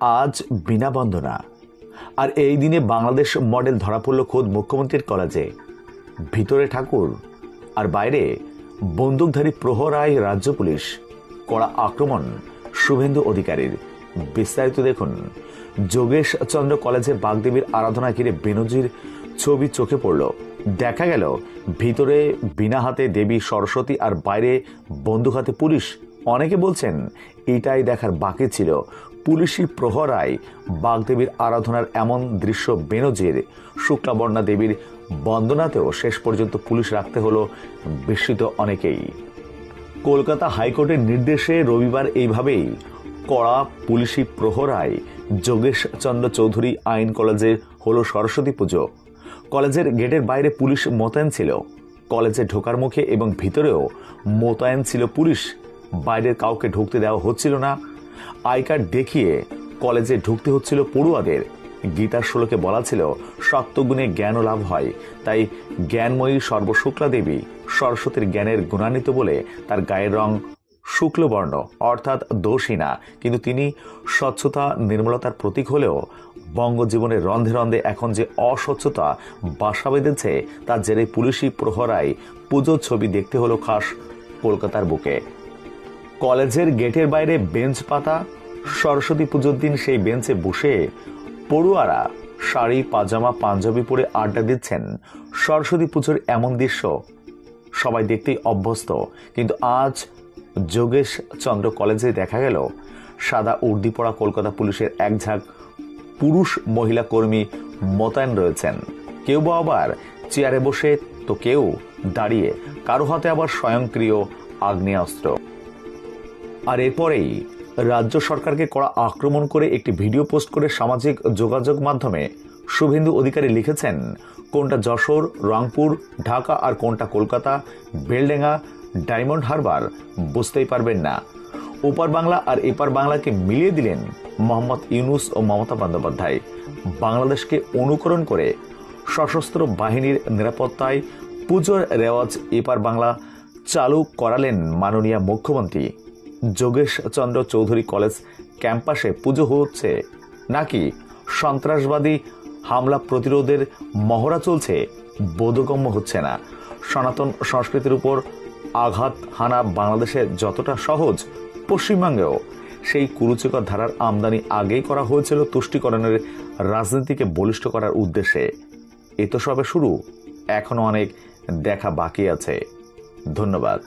আজ বিনা বন্দনা। আর এই দিনে বাংলাদেশ মডেল ধরা পড়ল খোদ মুখ্যমন্ত্রীর কলেজে। ভিতরে ঠাকুর, আর বাইরে বন্দুকধারী প্রহরায় রাজ্য পুলিশ। কড়া আক্রমণ শুভেন্দু অধিকারীর। বিস্তারিত দেখুন। যোগেশ চন্দ্র কলেজে বাগদেবীর আরাধনা ঘিরে বেনজির ছবি চোখে পড়ল। দেখা গেল, ভিতরে বিনা হাতে দেবী সরস্বতী আর বাইরে বন্দুক হাতে পুলিশ অনেকে বলছেন, এটাই দেখার বাকি ছিল। পুলিশি প্রহরায় বাগদেবীর আরাধনার এমন দৃশ্য বেনজির, শুক্লাবর্ণা দেবীর বন্দনাতেও শেষ পর্যন্ত পুলিশ রাখতে হলো বিস্মিত অনেকেই। কলকাতা হাইকোর্টের নির্দেশে রবিবার এইভাবেই কড়া পুলিশি প্রহরায় যোগেশ চন্দ্র চৌধুরী আইন কলেজে হলো সরস্বতী পুজো। কলেজের গেটের বাইরে পুলিশ মোতায়েন ছিল। কলেজে ঢোকার মুখে এবং ভিতরেও মোতায়েন ছিল পুলিশ। বাইরের কাউকে ঢুকতে দেওয়া হচ্ছিল না। আই কার্ড দেখিয়ে কলেজে ঢুকতে হচ্ছিল পড়ুয়াদের। গীতার শ্লোকে বলা ছিল, সত্যগুণে জ্ঞান লাভ হয়, তাই জ্ঞানময়ী সর্বশুক্লা দেবী সরস্বতীর জ্ঞানের গুণান্বিত বলে তার গায়ের রং শুক্লবর্ণ, অর্থাৎ দোষী না। কিন্তু তিনি স্বচ্ছতা, নির্মলতার প্রতীক হলেও বঙ্গজীবনের রন্ধে রন্ধে এখন যে অস্বচ্ছতা বাসা বেঁধেছে, তার জেরে পুলিশি প্রহরায় পুজোর ছবি দেখতে হলো খাস কলকাতার বুকে। কলেজের গেটের বাইরে বেঞ্চ পাতা, সরস্বতী পুজোর দিন সেই বেঞ্চে বসে পড়ুয়ারা শাড়ি, পাজামা, পাঞ্জাবি পরে আড্ডা দিচ্ছেন। সরস্বতী পুজোর এমন দৃশ্য সবাই দেখতেই অভ্যস্ত। কিন্তু আজ যোগেশ চন্দ্র কলেজে দেখা গেল সাদা উর্দি পড়া কলকাতা পুলিশের এক ঝাঁক পুরুষ মহিলা কর্মী মোতায়েন রয়েছেন। কেউ বা আবার চেয়ারে বসে, তো কেউ দাঁড়িয়ে, কারও হাতে আবার স্বয়ংক্রিয় আগ্নেয়াস্ত্র। আর এরপরেই রাজ্য সরকারকে করা আক্রমণ করে একটি ভিডিও পোস্ট করে সামাজিক যোগাযোগ মাধ্যমে শুভেন্দু অধিকারী লিখেছেন, কোনটা যশোর, রংপুর, ঢাকা আর কোনটা কলকাতা বেলডেঙ্গা ডায়মন্ড হারবার বুঝতেই পারবেন না। ওপার বাংলা আর এপার বাংলাকে মিলিয়ে দিলেন মোহাম্মদ ইউনুস ও মমতা বন্দ্যোপাধ্যায়। বাংলাদেশকে অনুকরণ করে সশস্ত্র বাহিনীর নিরাপত্তায় পুজোর রেওয়াজ এপার বাংলা চালু করালেন মাননীয় মুখ্যমন্ত্রী। যোগেশ চন্দ্র চৌধুরী কলেজ ক্যাম্পাসে পুজো হচ্ছে নাকি সন্ত্রাসবাদী হামলা প্রতিরোধের মহড়া চলছে? বোধগম্য হচ্ছে না। সনাতন সংস্কৃতির উপর আঘাত হানা বাংলাদেশে যতটা সহজ পশ্চিমবঙ্গেও। সেই কুরুচিকর ধারার আমদানি আগেই করা হয়েছিল তুষ্টিকরণের রাজনীতিকে বলিষ্ঠ করার উদ্দেশ্যে। এ তো সবে শুরু। এখনও অনেক দেখা বাকি আছে। ধন্যবাদ।